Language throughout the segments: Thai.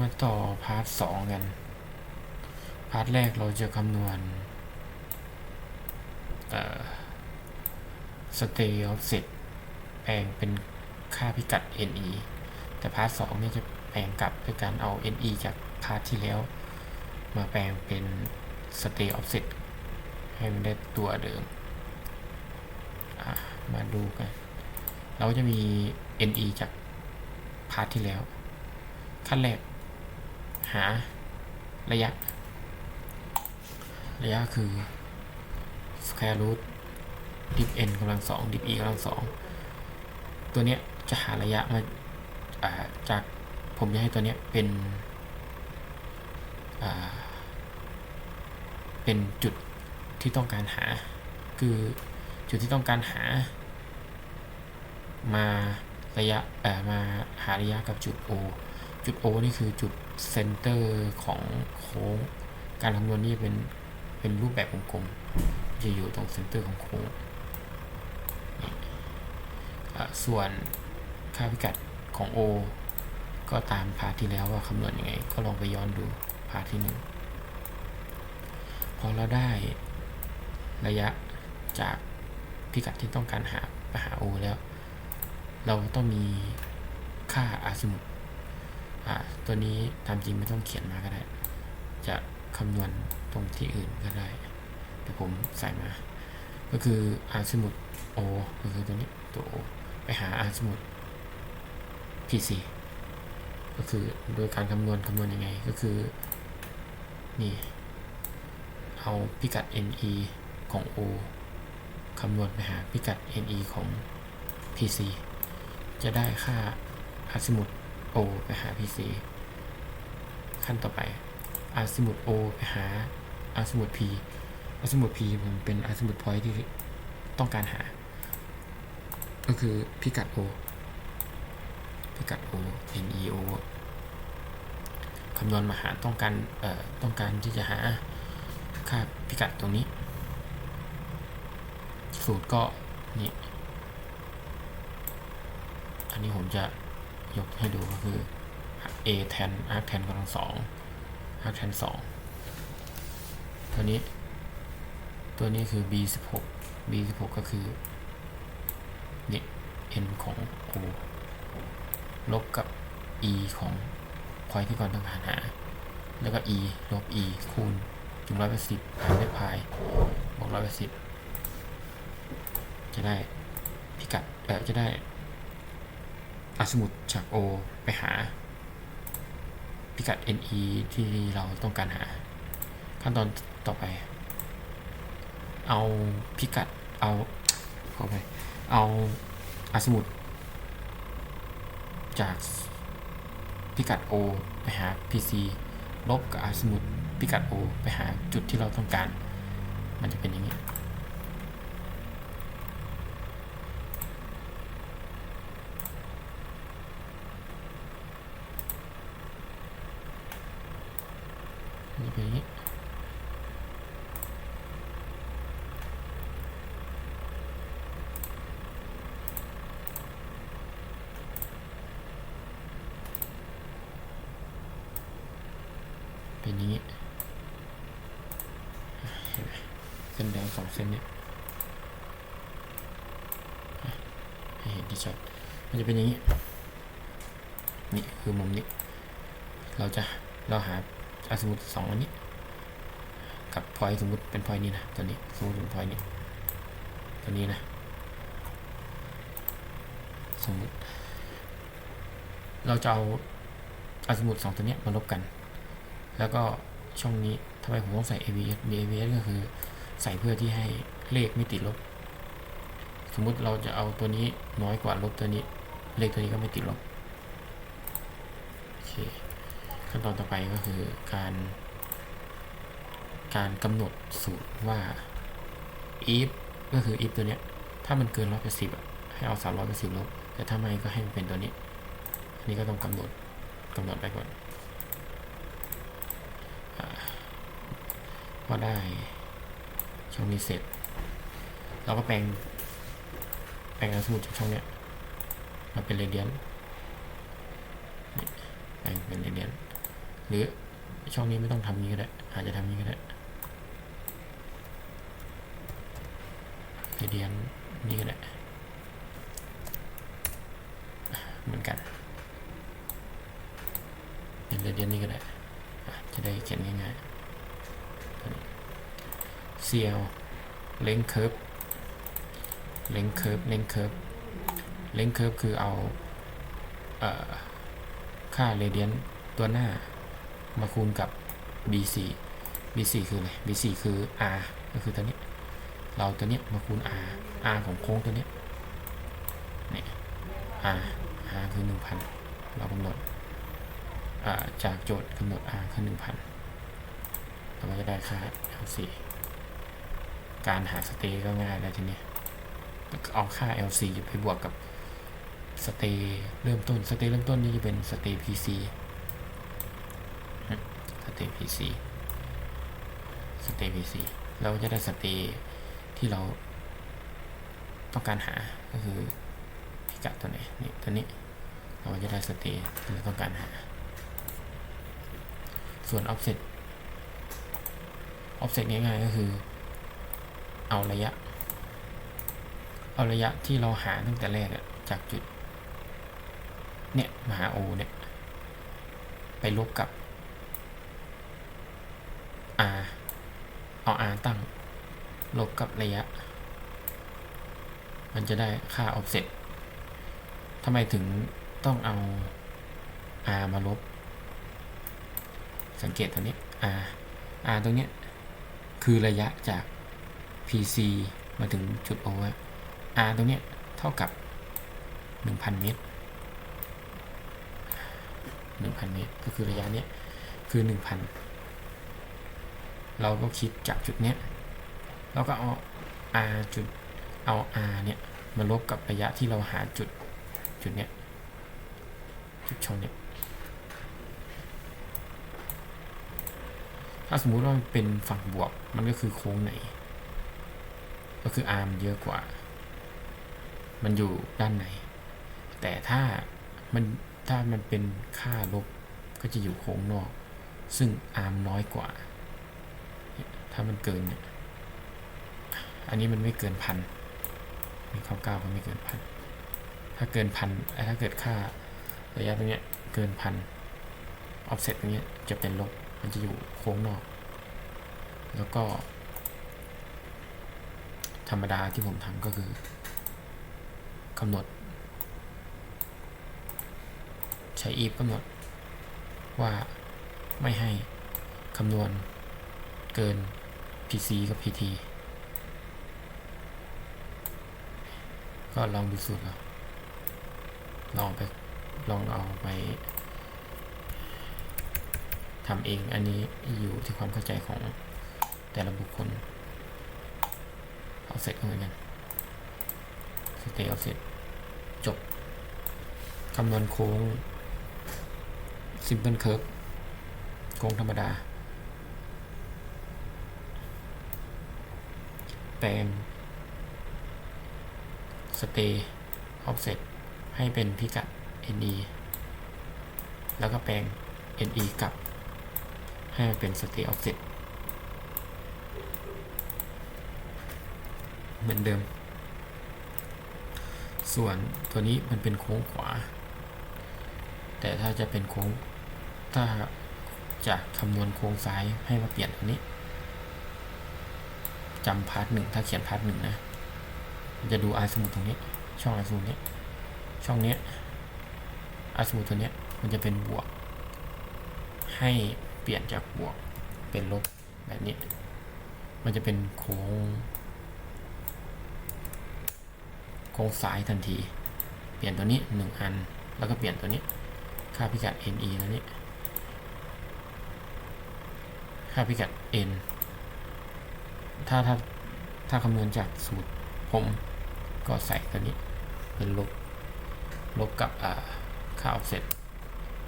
มาต่อพาร์ทสองกัน พาร์ทแรกเราจะคำนวณสเอ่อ stay offset แปลงเป็นค่าพิกัด ne แต่พาร์ทสองนี่จะแปลงกลับด้วยการเอา ne จากพาร์ทที่แล้ว มาแปลงเป็น stay offset ให้มันได้ตัวเดิม มาดูกัน เราจะมี ne จากพาร์ทที่แล้ว ขั้นแรก หาระยะ ระยะคือ square root dip n กำลังสอง dip e กำลังสองตัวเนี้ยจะหาระยะมาาจากผมจะให้ตัวเนี้ยเป็นเป็นจุดที่ต้องการหา คือจุดที่ต้องการหา มาระยะมาหาระยะกับจุด O จุด O นี่คือจุด เซนเตอร์ของโค้ง การคำนวณนี่เป็นเป็นรูปแบบวงกลมจะอยู่ตรงเซนเตอร์ของโค้ง ส่วนค่าพิกัดของ O ก็ตามพาที่แล้วว่าคำนวณยังไง ก็ลองไปย้อนดูพาที่หนึ่งพอเราได้ระยะจากพิกัดที่ต้องการหาไปหา O แล้ว เราต้องมีค่าอาซิมุตอ่า ตัวนี้ตามจริงไม่ต้องเขียนมาก็ได้ จะคำนวณตรงที่อื่นก็ได้แต่ผมใส่มา ก็คืออาซิมุต O ก็คือตัวนี้ตัว O ไปหาอาซิมุต PC ก็คือโดยการคำนวณคำนวณยังไงก็คือ นี่ เอาพิกัด NE ของ O คำนวณไปหาพิกัด NE ของ PC จะได้ค่าอาซิมุต O ไปหา PC ขั้นต่อไปอาซิมุต O ไปหาอาซิมุต P อาซิมุต P มันเป็นอาซิมุตพอยที่ต้องการหา ก็คือพิกัด O พิกัด O NEO คำนวณมาหาต้องการเอ่อต้องการที่จะหาค่าพิกัดตรงนี้ สูตรก็นี่ อันนี้ผมจะ ยกให้ดูก็คือ a แทน arc แทนกำลังสอง arc แทนสองตัวนี้ ตัวนี้คือ b สิบหก b สิบหกก็คือนี่ n ของ o ลบกับ e ของ point ที่ก่อนต้องการหา แล้วก็ e ลบ e คูณถึงร้อยแปดสิบหารด้วยพายบวกร้อยแปดสิบจะได้พิกัดเออจะได้ อาสมุดจาก O ไปหา พิกัด NE ที่เราต้องการหา ขั้นตอนต่อไป เอาพิกัดเอาเขอไปเอาอาสมุดจากพิกัด O ไปหา PC ลบกับอาสมุดพิกัด O ไปหาจุดที่เราต้องการ มันจะเป็นอย่างนี้ เป็ นี้เห็นไหมเส้นแดงสองเส้นเนี่ยให้เห็นที่ชัดมันจะเป็นอย่างนี้ นี่คือมุมนี้ เราจะเราหาสมมติสองอันนี้ กับพอยสมมติเป็นพอยนี้นะตัวนี้สมมติเป็นพอยนี้ตัวนี้นะสมมติ เราจะเอาอาสมมติสองตัวเนี้ยมาลบกัน แล้วก็ช่องนี้ทำไมผมต้องใส่ ABS ABS ก็คือใส่เพื่อที่ให้เลขไม่ติดลบ สมมุติเราจะเอาตัวนี้น้อยกว่าลบตัวนี้ เลขตัวนี้ก็ไม่ติดลบโอเคขั้นตอนต่อไปก็คือการ การกำหนดสูตรว่า if ก็คือ if ตัวเนี้ยถ้ามันเกินร้อยแปดสิบอะให้เอาสามร้อยแปดสิบลบแต่ถ้าไม่ก็ให้มันเป็นตัวนี้ อันนี้ก็ต้องกำหนดกำหนดไปก่อน พอได้ช่องนี้เสร็จ เราก็แปลง แปลงสมุดจากช่องเนี้ยมาเป็นเรเดียนแปลงเป็นเรเดียนหรือช่องนี้ไม่ต้องทำนี้ก็ได้อาจจะทำนี้ก็ได้เรเดียนนี่ก็ได้เหมือนกันเป็นเรียนนี่ก็ได้จะได้เขียนง่ายๆ CL เล้งเคิร์ฟเล้งเคิร์ฟเล้งเคิร์ฟเล้งเคิร์ฟคือเอาเอ่อค่าเรเดียนตัวหน้ามาคูณกับ BC BC คืออะไร BC คือ R ก็คือตัวนี้ เราตัวนี้มาคูณ R R ของโค้งตัวนี้ยนี่ R R คือ 1,000 เรากำหนดจากโจทย์กำหนด R คือ 1,000เราก็จะได้ค่า L4 การหาสเตย์ก็ง่ายแล้วทีนี้เอาค่า LC ไปบวกกับสเตย์เริ่มต้นสเตย์เริ่มต้นนี่จะเป็นสเตย์ PC สเตย์ PC สเตย์ PC เราจะได้สเตย์ที่เราต้องการหาก็คือพิกัดตัวไหนนี่ตัวนี้เราจะได้สเตย์ที่เราต้องการหา ส่วน offset offset ง่ายๆก็คือ เอาระยะ เอาระยะที่เราหาตั้งแต่แรกอะจากจุด เนี่ยมาหา O เนี่ย ไปลบกับ R เอา R ตั้ง ลบกับระยะ มันจะได้ค่า offset ทำไมถึงต้องเอา R มาลบ สังเกตตรงนี้ R R ตรงนี้คือระยะจาก PC มาถึงจุด O อะ R ตรงเนี้ยเท่ากับ 1,000 เมตร 1,000 เมตร ก็คือระยะเนี้ยคือ 1,000 เราก็คิดจากจุดเนี้ยเราก็เอา R จุดเอา R เนี่ยมาลบกับระยะที่เราหาจุดจุดเนี้ยจุดชนเนี่ยถ้าสมมุติว่ามันเป็นฝั่งบวกมันก็คือโค้งไหน ก็คืออาร์มเยอะกว่า มันอยู่ด้านไหนแต่ถ้ามันถ้ามันเป็นค่าลบก็จะอยู่โค้งนอก ซึ่งอาร์มน้อยกว่า ถ้ามันเกินเนี่ยอันนี้มันไม่เกินพันมีข้อเก้าก็ไม่เกินพัน ถ้าเกินพันถ้าเกิดค่าระยะตรงเนี้ยเกินพันออฟเซ็ตตรงเนี้ยจะเป็นลบ มันจะอยู่โค้งนอก แล้วก็ ธรรมดาที่ผมทำก็คือกำหนด ใช้ if กำหนด ว่าไม่ให้คำนวณเกิน PC กับ PT ก็ลองดูสูตรเอาลองไปลองเอาไปทำเองอันนี้อยู่ที่ความเข้าใจของแต่ละบุคคล เอาเสร็จก็เหมือนกันสเตย์เอาเสร็จจบคำนวณโค้ง simple curve โค้งธรรมดา แปลง stay offset ให้เป็นพิกัด ne แล้วก็แปลง ne กลับให้เป็น stay offset เหมือนเดิม ส่วนตัวนี้มันเป็นโค้งขวา แต่ถ้าจะเป็นโค้ง ถ้าจากคำนวณโค้งซ้ายให้มาเปลี่ยนตัวนี้จำพาร์ทหนึ่งถ้าเขียนพาร์ทหนึ่งนะมันจะดูอาสมุดตรงนี้ ช่องอาสมุดนี้ช่องนี้ยอาสมุดตัวนี้มันจะเป็นบวก ให้เปลี่ยนจากบวกเป็นลบแบบนี้ มันจะเป็นโค้ง โค้งซ้ายทันที เปลี่ยนตัวนี้หนึ่งอัน แล้วก็เปลี่ยนตัวนี้ ค่าพิกัด ne แล้วนี่ค่าพิกัด n ถ้าถ้าถ้าคำนวณจากสูตรผมก็ใส่ตัวนี้เป็นลบ ลบกับอ่าค่า offset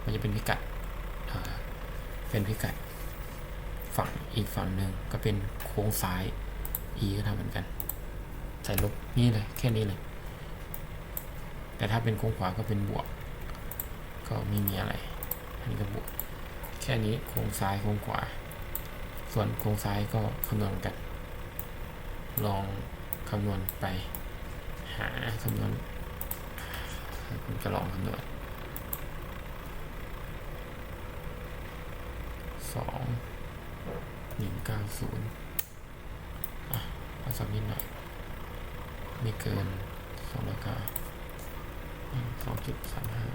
มันจะเป็นพิกัดอ่าเป็นพิกัดฝั่งอีกฝั่งหนึ่งก็เป็นโค้งซ้าย e ก็ทำเหมือนกัน ใส่ลบนี่เลย แค่นี้เลย แต่ถ้าเป็นโค้งขวาก็เป็นบวก ก็ไม่มีอะไร อันนี้ก็บวก แค่นี้โค้งซ้ายโค้งขวา ส่วนโค้งซ้ายก็คำนวณกัน ลองคำนวณไป หาคำนวณคุณจะลองคำนวณสองหนึ่งเก้าศูนย์อะเอาสักนิดหน่อย ไม่เกินสองร้อยเก้า สองจุดสามห้า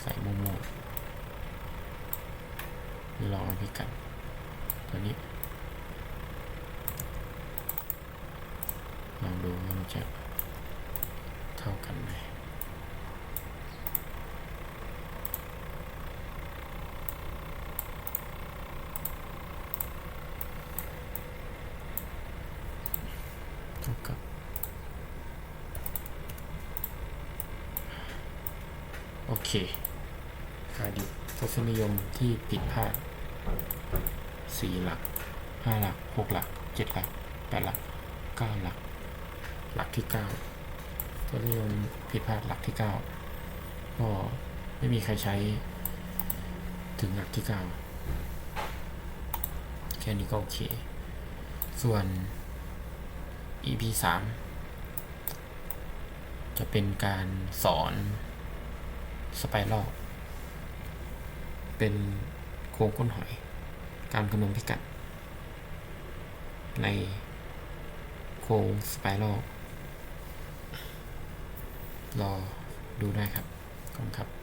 ใส่โมโมลองเอาพิกัดตัวนี้ลองดูว่ามันจะเท่ากันไหมเท่ากับ โอเคค่าดิบทศนิยมที่ผิดพลาดสี่หลักห้าหลักหกหลักเจ็ดหลักแปดหลักเก้าหลัก หลักที่เก้าทศนิยมผิดพลาดหลักที่เก้าก็ไม่มีใครใช้ ถึงหลักที่เก้าแค่นี้ก็โอเค ส่วน EP สามจะเป็นการสอน สไปรัลเป็นโค้งก้นหอย การคำนวณพิกัด ในโค้งสไปรัลรอดูได้ครับขอบคุณครับ